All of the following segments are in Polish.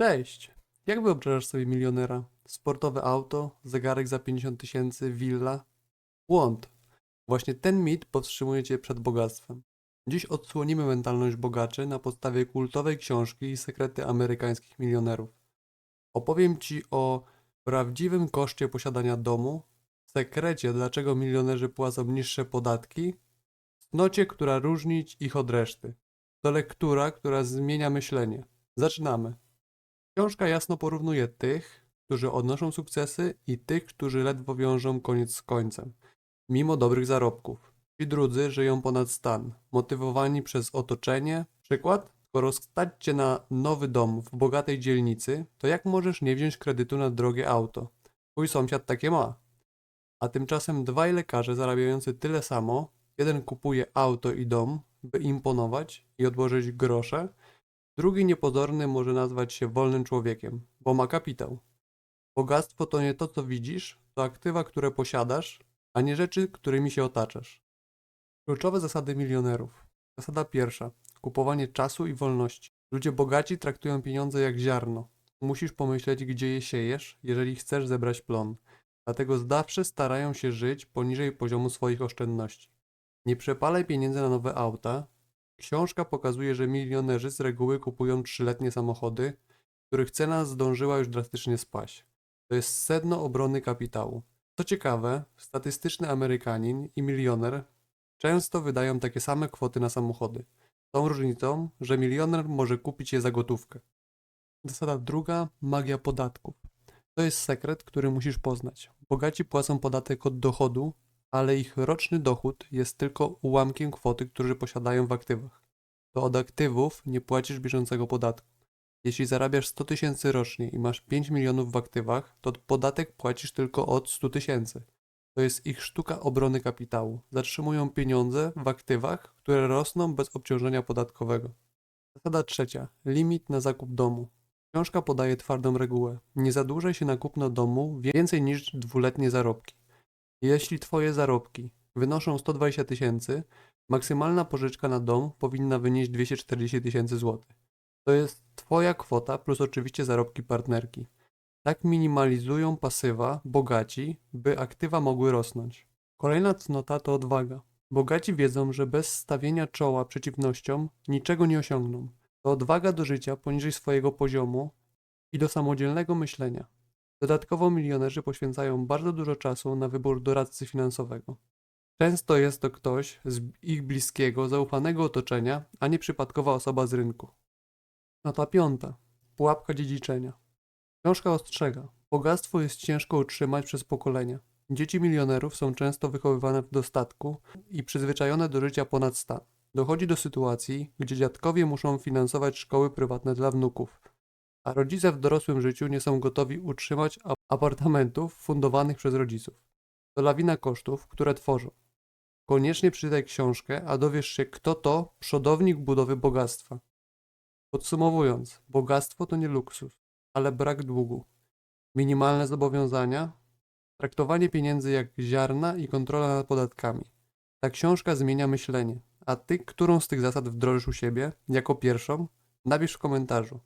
Cześć! Jak wyobrażasz sobie milionera? Sportowe auto, zegarek za 50 tysięcy, willa? Błąd. Właśnie ten mit powstrzymuje cię przed bogactwem. Dziś odsłonimy mentalność bogaczy na podstawie kultowej książki Sekrety amerykańskich milionerów. Opowiem ci o prawdziwym koszcie posiadania domu, sekrecie dlaczego milionerzy płacą niższe podatki, cnocie, która różni ich od reszty. To lektura, która zmienia myślenie. Zaczynamy. Książka jasno porównuje tych, którzy odnoszą sukcesy i tych, którzy ledwo wiążą koniec z końcem, mimo dobrych zarobków. Ci drudzy żyją ponad stan, motywowani przez otoczenie. Przykład? Skoro stać cię na nowy dom w bogatej dzielnicy, to jak możesz nie wziąć kredytu na drogie auto? Twój sąsiad takie ma. A tymczasem dwaj lekarze zarabiający tyle samo, jeden kupuje auto i dom, by imponować i odłożyć grosze, Drugi niepozorny może nazwać się wolnym człowiekiem, bo ma kapitał. Bogactwo to nie to, co widzisz, to aktywa, które posiadasz, a nie rzeczy, którymi się otaczasz. Kluczowe zasady milionerów. Zasada pierwsza. Kupowanie czasu i wolności. Ludzie bogaci traktują pieniądze jak ziarno. Musisz pomyśleć, gdzie je siejesz, jeżeli chcesz zebrać plon. Dlatego zawsze starają się żyć poniżej poziomu swoich oszczędności. Nie przepalaj pieniędzy na nowe auta, Książka pokazuje, że milionerzy z reguły kupują trzyletnie samochody, których cena zdążyła już drastycznie spaść. To jest sedno obrony kapitału. Co ciekawe, statystyczny Amerykanin i milioner często wydają takie same kwoty na samochody. Tą różnicą, że milioner może kupić je za gotówkę. Zasada druga magia podatków. To jest sekret, który musisz poznać. Bogaci płacą podatek od dochodu, ale ich roczny dochód jest tylko ułamkiem kwoty, którzy posiadają w aktywach. To od aktywów nie płacisz bieżącego podatku. Jeśli zarabiasz 100 tysięcy rocznie i masz 5 milionów w aktywach, to podatek płacisz tylko od 100 tysięcy. To jest ich sztuka obrony kapitału. Zatrzymują pieniądze w aktywach, które rosną bez obciążenia podatkowego. Zasada trzecia. Limit na zakup domu. Książka podaje twardą regułę. Nie zadłużaj się na kupno domu więcej niż dwuletnie zarobki. Jeśli Twoje zarobki wynoszą 120 tysięcy, maksymalna pożyczka na dom powinna wynieść 240 tysięcy złotych. To jest Twoja kwota plus oczywiście zarobki partnerki. Tak minimalizują pasywa bogaci, by aktywa mogły rosnąć. Kolejna cnota to odwaga. Bogaci wiedzą, że bez stawienia czoła przeciwnościom niczego nie osiągną. To odwaga do życia poniżej swojego poziomu i do samodzielnego myślenia. Dodatkowo milionerzy poświęcają bardzo dużo czasu na wybór doradcy finansowego. Często jest to ktoś z ich bliskiego, zaufanego otoczenia, a nie przypadkowa osoba z rynku. Nota piąta. Pułapka dziedziczenia. Książka ostrzega. Bogactwo jest ciężko utrzymać przez pokolenia. Dzieci milionerów są często wychowywane w dostatku i przyzwyczajone do życia ponad stan. Dochodzi do sytuacji, gdzie dziadkowie muszą finansować szkoły prywatne dla wnuków, a rodzice w dorosłym życiu nie są gotowi utrzymać apartamentów fundowanych przez rodziców. To lawina kosztów, które tworzą. Koniecznie przeczytaj książkę, a dowiesz się, kto to przodownik budowy bogactwa. Podsumowując, bogactwo to nie luksus, ale brak długu. Minimalne zobowiązania, traktowanie pieniędzy jak ziarna i kontrola nad podatkami. Ta książka zmienia myślenie, a ty, którą z tych zasad wdrożysz u siebie, jako pierwszą, napisz w komentarzu.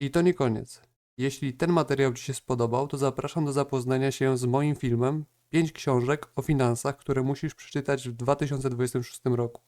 I to nie koniec. Jeśli ten materiał Ci się spodobał, to zapraszam do zapoznania się z moim filmem 5 książek o finansach, które musisz przeczytać w 2026 roku.